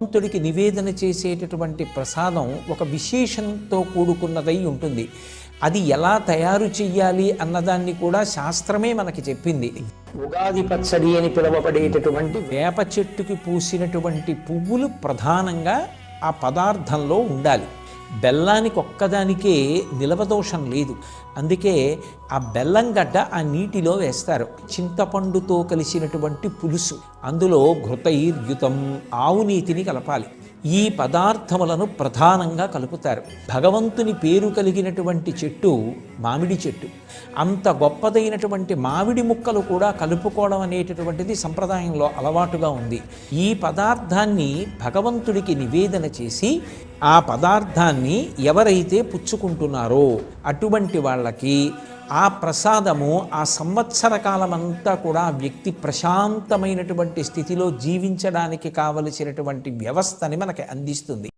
భగవంతుడికి నివేదన చేసేటటువంటి ప్రసాదం ఒక విశేషంతో కూడుకున్నదై ఉంటుంది. అది ఎలా తయారు చెయ్యాలి అన్నదాన్ని కూడా శాస్త్రమే మనకి చెప్పింది. ఉగాది పచ్చడి అని పిలువబడేటటువంటి వేప చెట్టుకి పూసినటువంటి పువ్వులు ప్రధానంగా ఆ పదార్థంలో ఉండాలి. బెల్లానికి ఒక్కదానికే నిలవదోషం లేదు. అందుకే ఆ బెల్లం గడ్డ ఆ నీటిలో వేస్తారు. చింతపండుతో కలిసినటువంటి పులుసు. అందులో ఘృతైర్యుతం ఆవు నీతిని కలపాలి. ఈ పదార్థములను ప్రధానంగా కలుపుతారు. భగవంతుని పేరు కలిగినటువంటి చెట్టు మామిడి చెట్టు. అంత గొప్పదైనటువంటి మామిడి ముక్కలు కూడా కలుపుకోవడం అనేటటువంటిది సంప్రదాయంలో అలవాటుగా ఉంది. ఈ పదార్థాన్ని భగవంతుడికి నివేదన చేసి ఆ పదార్థాన్ని ఎవరైతే పుచ్చుకుంటున్నారో అటువంటి వాళ్ళకి ఆ ప్రసాదము ఆ సంవత్సర కాలమంతా కూడా వ్యక్తి ప్రశాంతమైనటువంటి స్థితిలో జీవించడానికి కావలసినటువంటి వ్యవస్థని మనకి అందిస్తుంది.